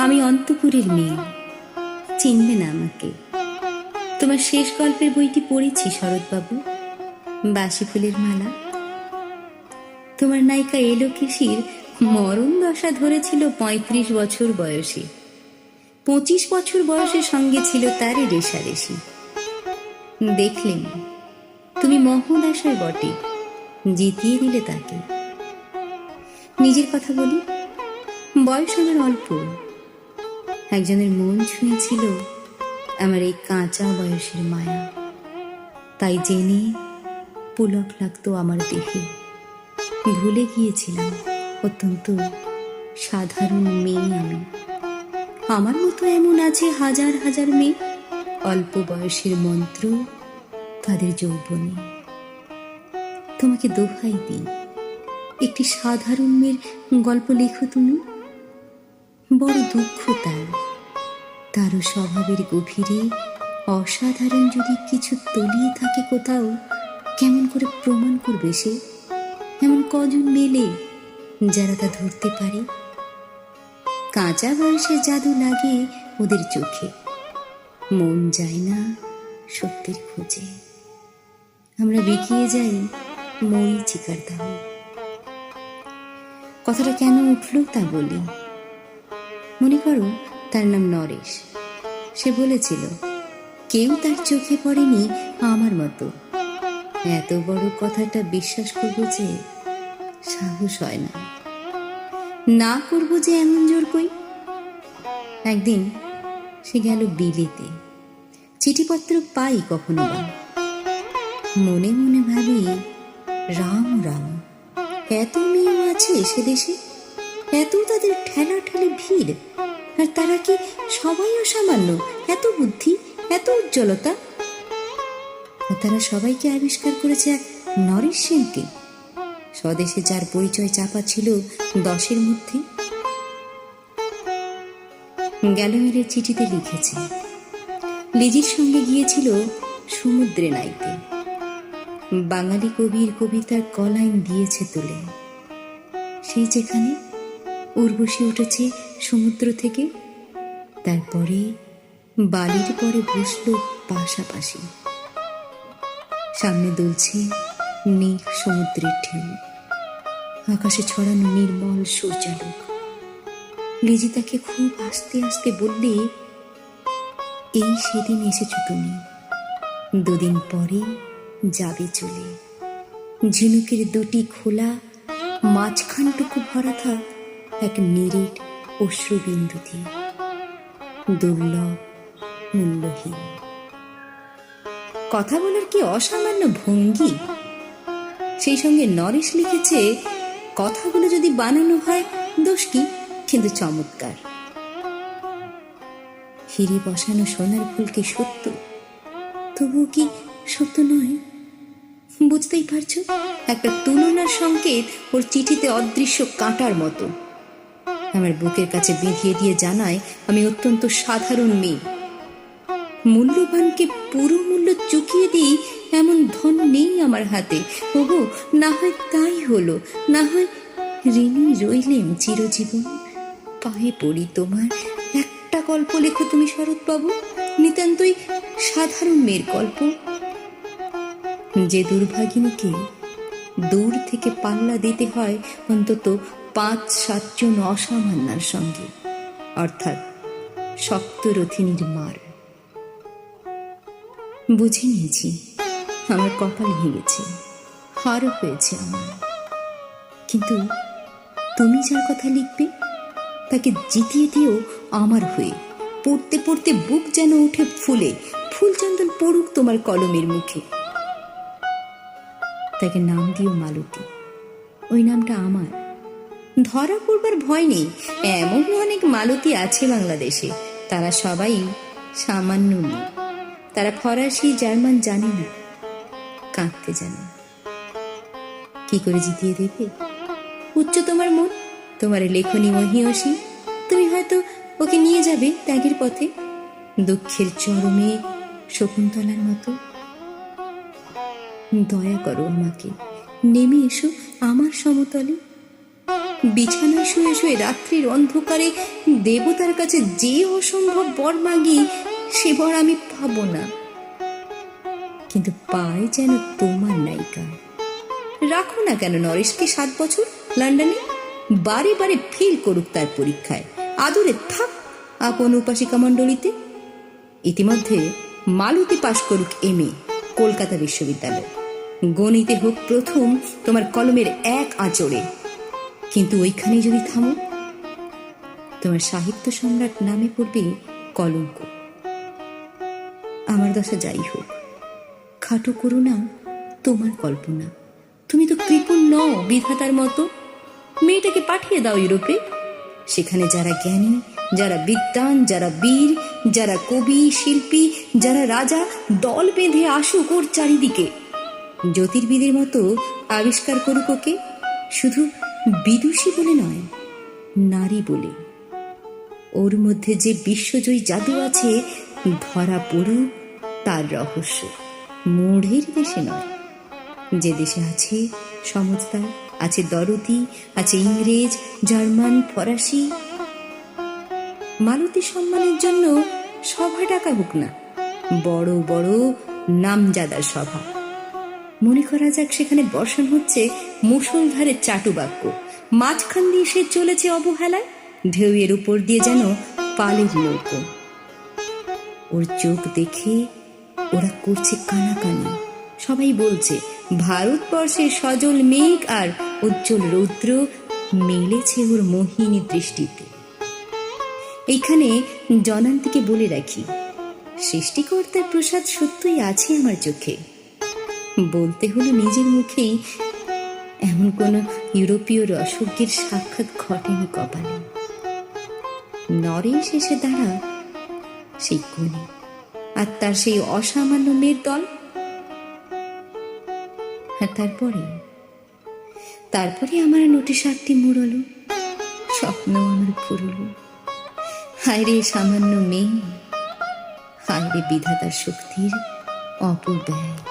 আমি অন্তপুরের মেয়ে। চিনবে না আমাকে। তোমার শেষ গল্পের বইটি পড়েছি, শরৎবাবু। বাসি ফুলের মালা। তোমার নায়িকা এলো এলোকেশির মরণ দশা ধরেছিল পঁয়ত্রিশ বছর বয়সে। পঁচিশ বছর বয়সের সঙ্গে ছিল তার রেশারেশি। দেখলেন, তুমি মহদাশয় বটে, জিতিয়ে দিলে তাকে। নিজের কথা বলি, বয়স আমার অল্প। একজনের মন ছুঁয়েছিল আমার এই কাঁচা বয়সের মায়া। তাই জেনে পুলক লাগতো আমার দেহে। ভুলে গিয়েছিলাম অত্যন্ত সাধারণ মেয়ে আমি। আমার মতো এমন আছে হাজার হাজার মেয়ে। অল্প বয়সের মন্ত্র তাদের যৌবনে। তোমাকে দোহাই দিই, একটি সাধারণ মেয়ের গল্প লেখো তুমি। বড় দুঃখ তার। তারও স্বভাবের গভীরে অসাধারণ যদি কিছু তলিয়ে থাকে কোথাও, কেমন করে প্রমাণ করবে সে? এমন কজন মেলে যারা তা ধরতে পারে? কাঁচা বয়সে জাদু লাগে ওদের চোখে। মন যায় না সত্যের খোঁজে। আমরা বেঁকিয়ে যাই মই চিকার দাম। কথাটা কেন উঠল তা বলি। মনে করো তার নাম নরেশ। সে বলেছিল, কেউ তার চোখে পড়েনি আমার মতো। এত বড় কথাটা বিশ্বাস করব যে সাহস হয় না। না করব যে এমন জোর কই? একদিন সে গেল বিলেতে। চিঠিপত্র পাই কখনো বা। মনে মনে ভাবি, রাম রাম, এত মেয়ে আছে সে দেশে? এত তাদের ঠেলা ঠেলে ভিড়? আর তারা কি সবাই অসামান্য? এত বুদ্ধি, এত উজ্জ্বলতা? তারা সবাইকে আবিষ্কার করেছে এক নরেশ সেনকে। স্বদেশে যার পরিচয় চাপা ছিল দশের মধ্যে। গ্যালোমেরের চিঠিতে লিখেছে, লিজির সঙ্গে গিয়েছিল সমুদ্রে নাইতে। বাঙালি কবির কবিতার কলাইন দিয়েছে তুলে। সেই যেখানে উর্বশী উঠেছে সমুদ্র থেকে। তারপরে বালির পরে বসল পাশাপাশি। সামনে দুলছে নীল সমুদ্রের ঢেউ। আকাশে ছড়ানো নির্মল সূর্যালোক। লিজি তাকে খুব আস্তে আস্তে বললে, এই সেদিন এসেছ তুমি। দুদিন পরে যাবে চলে। ঝিনুকের দুটি খোলা মাঝখানটুকু ভরা থাক এক নিরেট অশ্রুবিন্দু দিয়ে। দুর্লভ, মূল্যহীন। কথা বলার কি অসামান্য ভঙ্গি? সেই সঙ্গে নরেশ লিখেছে, কথাগুলো যদি বানানো হয়, দোষ কি? কিন্তু চমৎকার। হিরে বসানো সোনার ফুলকে সত্য, তবুও কি সত্য নয়? বুঝতেই পারছ? একটা তুলনার সংকেত ওর চিঠিতে অদৃশ্য কাঁটার মতো। আমার বুকের কাছে বিধিয়ে দিয়ে জানায়, আমি অত্যন্ত সাধারণ মেয়ে। মূল্যবানকে পুরো মূল্য চুকিয়ে দিই, এমন ধন নেই আমার হাতে। ওগো না হয় তাই হলো, না হয় ঋণী রইলেম চিরজীবন। পায়ে পড়ি তোমার। একটা গল্প লেখো তুমি, শরৎবাবু। নিতান্তই সাধারণ মেয়ের গল্প। যে দুর্ভাগিনীকে দূর থেকে পাল্লা দিতে হয়, অন্তত পাঁচ সাতজন অসামান্যার সঙ্গে, অর্থাৎ সপ্তরথিনীর মার। বুঝে নিয়েছি, আমার কপাল ভেঙেছে হার হয়েছে আমার। কিন্তু তুমি যার কথা লিখবে, তাকে জিতিয়ে দিও আমার হয়ে। পড়তে পড়তে বুক যেন উঠে ফুলে ফুলচন্দন পড়ুক তোমার কলমের মুখে। তাকে নাম দিও মালতী। ওই নামটা আমার। ধরা পড়বার ভয় নেই। এমন অনেক মালতী আছে বাংলাদেশে। তারা সবাই সামান্য তারা ফরাসি, জার্মান জানে না। কাঁদতে জানে। কি করে জিতিয়ে দেবে? উচ্চ তোমার মন? তোমার লেখনী মহিয়সী? তুমি হয়তো ওকে নিয়ে যাবে ত্যাগের পথে। দুঃখের চরমে শকুন্তলার মতো। দয়া করো আমাকে নেমে এসো আমার সমতলে। বিছানায় শুয়ে শুয়ে রাত্রির অন্ধকারে দেবতার কাছে যে অসম্ভব বর মাগি, সে বর আমি পাবো না। কিন্তু পায় যেন তোমার নায়িকা। রাখো না কেন নরেশকে সাত বছর লন্ডনে? বারে বারে ফেল করুক তার পরীক্ষায়। আদরে থাক আপন উপাসিকা মণ্ডলীতে। ইতিমধ্যে মালতী পাশ করুক এম এ কলকাতা বিশ্ববিদ্যালয়। গণিতে হোক প্রথম তোমার কলমের এক আঁচড়ে। কিন্তু ওইখানে যদি থামো, তোমার সাহিত্য সম্রাট নামে পড়বে কলঙ্ক। আমার দশা যাই হোক, খাটো করো না তোমার কল্পনা। তুমি তো কৃপণ নও বিধাতার মতো। মেয়েটাকে পাঠিয়ে দাও ইউরোপে। সেখানে যারা জ্ঞানী, যারা বিদ্বান, যারা বীর, যারা কবি, শিল্পী, যারা রাজা, দল বেঁধে আসুক ওর চারিদিকে। জ্যোতির্বিদের মতো আবিষ্কার করুক ওকে। শুধু বিদুষী বলে নয়, নারী বলে। ওর মধ্যে যে বিশ্বজয়ী জাদু আছে, ধরা পড়ুক তার রহস্য। মূঢ়ের দেশে নয়। যে দেশে আছে সমজদার আছে দরদি, আছে ইংরেজ, জার্মান, ফরাসি। মালতী সম্মানের জন্য সভা ডাকা হোক না, বড় বড় নামজাদার সভা। মনে করা যাক সেখানে বর্ষণ হচ্ছে মুষলধারে চাটু বাক্য মাঝখান দিয়ে সে চলেছে অবহেলায়, ঢেউয়ের উপর দিয়ে যেন পালের নৌকো। ওর চোখ দেখে ওরা করছে কানাকানি। সবাই বলছে ভারতবর্ষের সজল মেঘ আর উজ্জ্বল রৌদ্র মেলেছে ওর মোহিনী দৃষ্টিতে। এইখানে জনান্তিকে বলে রাখি, সৃষ্টিকর্তার প্রসাদ সত্যই আছে আমার চোখে। বলতে হলো নিজের মুখেই এমন কোন ইউরোপীয় রসজ্ঞের সাক্ষাৎ ঘটেনি কপালে। নরেশ এসে দাঁড়া, সেই কোণে। আর তার সেই অসামান্য মেয়ের দল? আর তারপরে? তারপরে আমার নোটিশ আটটি মুড়লো, স্বপ্ন আমার ফুরলো। হায় রে সামান্য মেয়ে হায় রে বিধাতার শক্তির অপব্যয়।